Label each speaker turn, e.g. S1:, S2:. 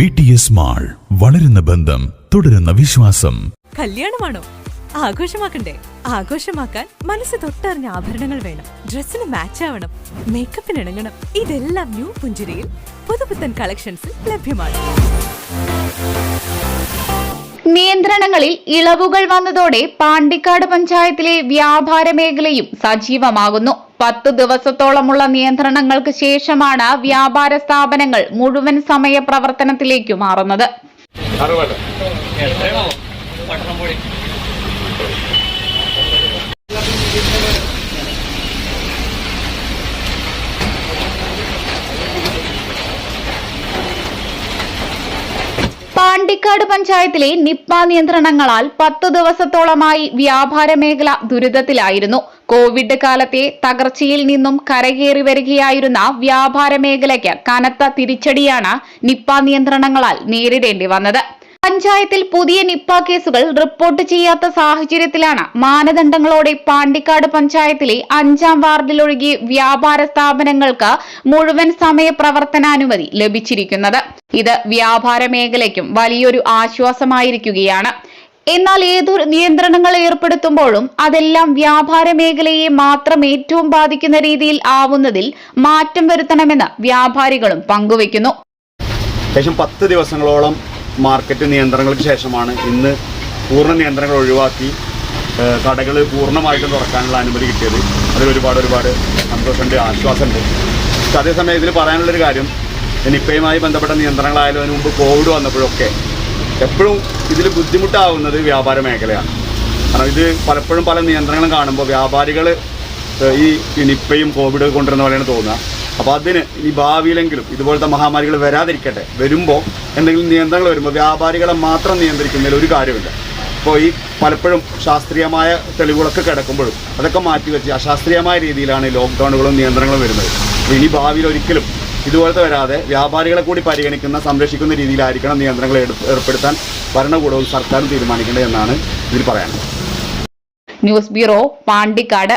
S1: V T S mall വളരുന്ന ബന്ധം തുടരുന്ന വിശ്വാസം.
S2: കല്യാണമാണോ? ആഘോഷമാക്കണ്ടേ? ആഘോഷമാക്കാൻ മനസ്സ് തൊട്ടറിഞ്ഞ ആഭരണങ്ങൾ വേണം. ഡ്രസ്സിന് മാച്ച് ആവണം. മേക്കപ്പിന് ഇണങ്ങണം. ഇതെല്ലാം ന്യൂ പുഞ്ചിരിയിൽ പുതുപുത്തൻ കളക്ഷൻസിൽ ലഭ്യമാണ്.
S3: നിയന്ത്രണങ്ങളിൽ ഇളവുകൾ വന്നതോടെ പാണ്ടിക്കാട് പഞ്ചായത്തിലെ വ്യാപാര മേഖലയും സജീവമാകുന്നു. പത്ത് ദിവസത്തോളമുള്ള നിയന്ത്രണങ്ങൾക്ക് ശേഷമാണ് വ്യാപാര സ്ഥാപനങ്ങൾ മുഴുവൻ സമയ പ്രവർത്തനത്തിലേക്ക് മാറുന്നത്. പാണ്ടിക്കാട് പഞ്ചായത്തിലെ നിപ്പ നിയന്ത്രണങ്ങളാൽ പത്ത് ദിവസത്തോളമായി വ്യാപാര മേഖല ദുരിതത്തിലായിരുന്നു. കോവിഡ് കാലത്തെ തകർച്ചയിൽ നിന്നും കരകയറി വരികയായിരുന്ന വ്യാപാര മേഖലയ്ക്ക് കനത്ത തിരിച്ചടിയാണ് നിപ്പ നിയന്ത്രണങ്ങളാൽ നേരിടേണ്ടി വന്നത്. പഞ്ചായത്തിൽ പുതിയ നിപ്പ കേസുകൾ റിപ്പോർട്ട് ചെയ്യാത്ത സാഹചര്യത്തിലാണ് മാനദണ്ഡങ്ങളോടെ പാണ്ടിക്കാട് പഞ്ചായത്തിലെ അഞ്ചാം വാർഡിലൊഴികെ വ്യാപാര സ്ഥാപനങ്ങൾക്ക് മുഴുവൻ സമയ പ്രവർത്തനാനുമതി ലഭിച്ചിരിക്കുന്നത്. ഇത് വ്യാപാര മേഖലയ്ക്കും വലിയൊരു ആശ്വാസമായിരിക്കുകയാണ്. എന്നാൽ ഏതൊരു നിയന്ത്രണങ്ങൾ ഏർപ്പെടുത്തുമ്പോഴും അതെല്ലാം വ്യാപാര മേഖലയെ മാത്രം ഏറ്റവും ബാധിക്കുന്ന രീതിയിൽ ആവുന്നതിൽ മാറ്റം വരുത്തണമെന്ന് വ്യാപാരികളും പങ്കുവയ്ക്കുന്നു.
S4: ഏകദേശം പത്ത് ദിവസങ്ങളോളം മാർക്കറ്റ് നിയന്ത്രണങ്ങൾക്ക് ശേഷമാണ് ഇന്ന് പൂർണ നിയന്ത്രണങ്ങൾ ഒഴിവാക്കി കടകൾ പൂർണമായിട്ടും തുറക്കാനുള്ള അനുമതി കിട്ടിയത്. അതിൽ ഒരുപാട് ഒരുപാട് സന്തോഷമുണ്ട് ആശ്വാസമുണ്ട്. പക്ഷെ അതേസമയം ഇതിൽ പറയാനുള്ളൊരു കാര്യം നിപ്പയുമായി ബന്ധപ്പെട്ട നിയന്ത്രണങ്ങളായാലും അതിന് മുമ്പ് കോവിഡ് വന്നപ്പോഴൊക്കെ എപ്പോഴും ഇതിൽ ബുദ്ധിമുട്ടാവുന്നത് വ്യാപാര മേഖലയാണ്. കാരണം ഇത് പലപ്പോഴും പല നിയന്ത്രണങ്ങളും കാണുമ്പോൾ വ്യാപാരികൾ ഈ നിപ്പയും കോവിഡ് കൊണ്ടുവരുന്ന പോലെയാണ് തോന്നുക. അപ്പോൾ അതിന് ഇനി ഭാവിയിലെങ്കിലും ഇതുപോലത്തെ മഹാമാരികൾ വരാതിരിക്കട്ടെ. വരുമ്പോൾ എന്തെങ്കിലും നിയന്ത്രണങ്ങൾ വരുമ്പോൾ വ്യാപാരികളെ മാത്രം നിയന്ത്രിക്കുന്നതിൽ ഒരു കാര്യമില്ല അപ്പോൾ ഈ പലപ്പോഴും ശാസ്ത്രീയമായ തെളിവുകളൊക്കെ കിടക്കുമ്പോഴും അതൊക്കെ മാറ്റിവെച്ച് അശാസ്ത്രീയമായ രീതിയിലാണ് ലോക്ക്ഡൗണുകളും നിയന്ത്രണങ്ങളും വരുന്നത്. ഇനി ഭാവിയിൽ ഒരിക്കലും ഇതുപോലത്തെ വരാതെ വ്യാപാരികളെ കൂടി പരിഗണിക്കുന്ന സംരക്ഷിക്കുന്ന രീതിയിലായിരിക്കണം നിയന്ത്രണങ്ങൾ ഏർപ്പെടുത്താൻ ഭരണകൂടവും സർക്കാരും തീരുമാനിക്കേണ്ടത് എന്നാണ് ഇതിൽ പറയാനുള്ളത്.
S3: News bureau Pandikkad.